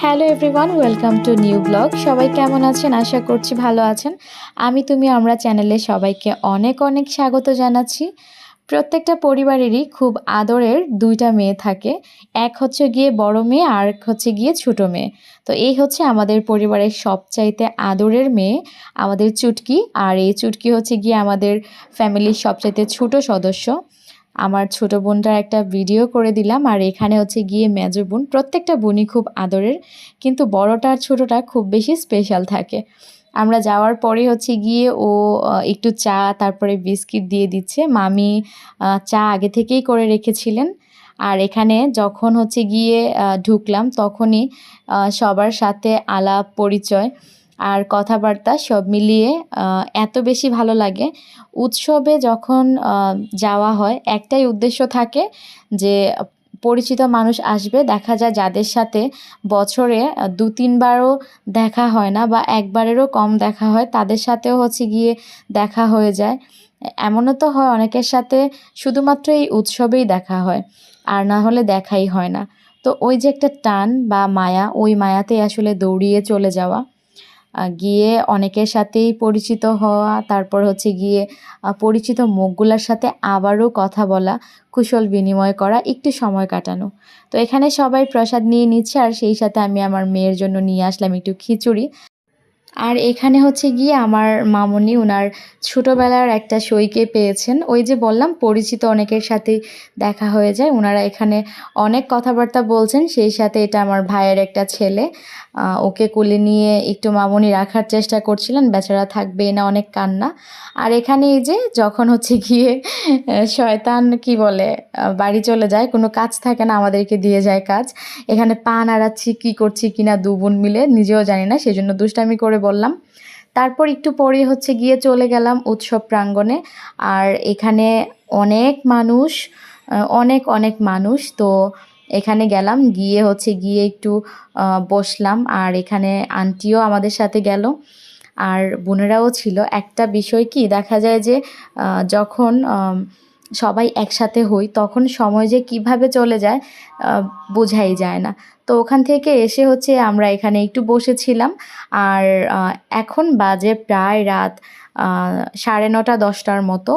Hello everyone, welcome to new blog. সবাই কেমন আছেন? আশা করছি ভালো আছেন। আমি তুমি, আমরা চ্যানেলে সবাইকে অনেক অনেক স্বাগত জানাচ্ছি। প্রত্যেকটা পরিবারেরই খুব আদরের দুইটা মেয়ে থাকে। এক হচ্ছে গিয়ে বড় মেয়ে, আর এক হচ্ছে গিয়ে ছোট মেয়ে। তো এই হচ্ছে আমাদের পরিবারের সবচাইতে আদরের মেয়ে, আমাদের চুটকি। আর এই চুটকি হচ্ছে গিয়ে আমাদের ফ্যামিলির সবচাইতে ছোট সদস্য। আমার ছোট বোনটার একটা ভিডিও করে দিলাম, আর এখানে হচ্ছে গিয়ে মেজো বোন, প্রত্যেকটা বোনই খুব আদরের, কিন্তু বড়টা আর ছোটোটা খুব বেশি স্পেশাল থাকে। আমরা যাওয়ার পরে হচ্ছে গিয়ে ও একটু চা, তারপরে বিস্কিট দিয়ে দিচ্ছে। মামি চা আগে থেকেই করে রেখেছিলেন। আর এখানে যখন হচ্ছে গিয়ে ঢুকলাম, তখনই সবার সাথে আলাপ, পরিচয়। আর কথাবার্তা সব মিলিয়ে এত বেশি ভালো লাগে। উৎসবে যখন যাওয়া হয়, একটাই উদ্দেশ্য থাকে যে, পরিচিত মানুষ আসবে। দেখা যায় যাদের সাথে বছরে দু, তিনবারও দেখা হয় না বা একবারেরও কম দেখা হয়, তাদের সাথেও হচ্ছে গিয়ে দেখা হয়ে যায়। এমনও তো হয় অনেকের সাথে শুধুমাত্র এই উৎসবেই দেখা হয়, আর না হলে দেখাই হয় না। তো ওই যে একটা টান বা মায়া, ওই মায়াতেই আসলে দৌড়িয়ে চলে যাওয়া। গিয়ে অনেকের সাথেই পরিচিত হওয়া, তারপর হচ্ছে গিয়ে পরিচিত মুখগুলোর সাথে আবারও কথা বলা, কুশল বিনিময় করা, একটু সময় কাটানো। তো এখানে সবাই প্রসাদ নিয়ে নিচ্ছে আর সেই সাথে আমি আমার মেয়ের জন্য নিয়ে আসলাম একটু খিচুড়ি। আর এখানে হচ্ছে গিয়ে আমার মামনি ওনার ছোটোবেলার একটা সইকে পেয়েছেন। ওই যে বললাম, পরিচিত অনেকের সাথেই দেখা হয়ে যায়। ওনারা এখানে অনেক কথাবার্তা বলছেন, সেই সাথে এটা আমার ভাইয়ের একটা ছেলে। ওকে কোলে নিয়ে একটু মামনি রাখার চেষ্টা করছিলেন, বেচারা থাকবে না, অনেক কান্না। আর এখানে এই যে যখন হচ্ছে গিয়ে শয়তান কি বলে বাড়ি চলে যায়, কোনো কাজ থাকে না, আমাদেরকে দিয়ে যায় কাজ। এখানে পা নাড়াচ্ছি, কী করছি কিনা দু বোন মিলে, নিজেও জানি না, সেজন্য দুষ্টামি করে বললাম। তারপর একটু পরে হচ্ছে গিয়ে চলে গেলাম উৎসব প্রাঙ্গণে। আর এখানে অনেক মানুষ অনেক অনেক মানুষ। তো এখানে গেলাম, গিয়ে হচ্ছে গিয়ে একটু বসলাম। আর এখানে আন্টিও আমাদের সাথে গেল। আর বোনেরাও ছিল। একটা বিষয় কি, দেখা যায় যে যখন সবাই একসাথে হই, তখন সময় যে কীভাবে চলে যায় বোঝাই যায় না। তো ওখান থেকে এসে হচ্ছে আমরা এখানে একটু বসেছিলাম। আর এখন বাজে প্রায় রাত সাড়ে নটা, দশটার মতো।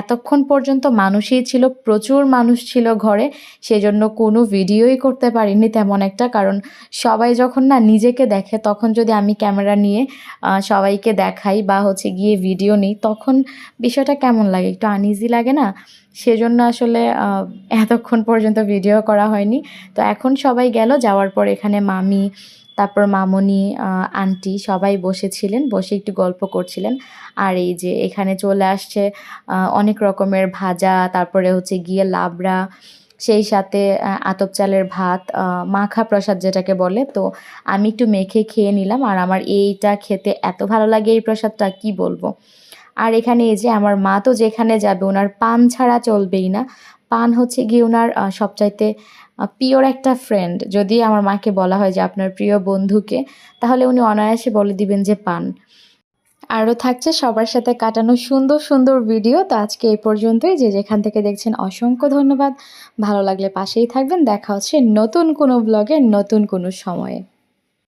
এতক্ষণ পর্যন্ত মানুষই ছিল, প্রচুর মানুষ ছিল ঘরে, সেজন্য কোনো ভিডিওই করতে পারিনি তেমন একটা, কারণ সবাই যখন না নিজেকে দেখে, তখন যদি আমি ক্যামেরা নিয়ে সবাইকে দেখাই বা হচ্ছে গিয়ে ভিডিও নিই, তখন বিষয়টা কেমন লাগে? একটু আনইজি লাগে না? সেজন্য আসলে এতক্ষণ পর্যন্ত ভিডিও করা হয়নি। তো এখন সবাই গেল, যাওয়ার পর এখানে মামি তারপর মামনি আন্টি সবাই বসেছিলেন, বসে একটু গল্প করছিলেন। আর এই যে এখানে চলে আসছে অনেক রকমের ভাজা, তারপরে হচ্ছে গিয়ে লাবড়া, সেই সাথে আতপ চালের ভাত মাখা প্রসাদ যেটাকে বলে। তো আমি একটু মেখে খেয়ে নিলাম আর আমার এইটা খেতে এত ভালো লাগে এই প্রসাদটা, কি বলব? আর এখানে এই যে আমার মা তো যেখানে যাবে ওনার পান ছাড়া চলবেই না। পান হচ্ছে গিয়ে ওনার সবচাইতে পিওর একটা ফ্রেন্ড যদি আমার মাকে বলা হয় যে আপনার প্রিয় বন্ধুকে, তাহলে উনি অনায়াসে বলে দিবেন যে পান। আরও থাকছে সবার সাথে কাটানো সুন্দর সুন্দর ভিডিও তো আজকে এই পর্যন্তই। যে যেখান থেকে দেখছেন, অসংখ্য ধন্যবাদ। ভালো লাগলে পাশেই থাকবেন। দেখা হচ্ছে নতুন কোনো ব্লগে নতুন কোনো সময়ে।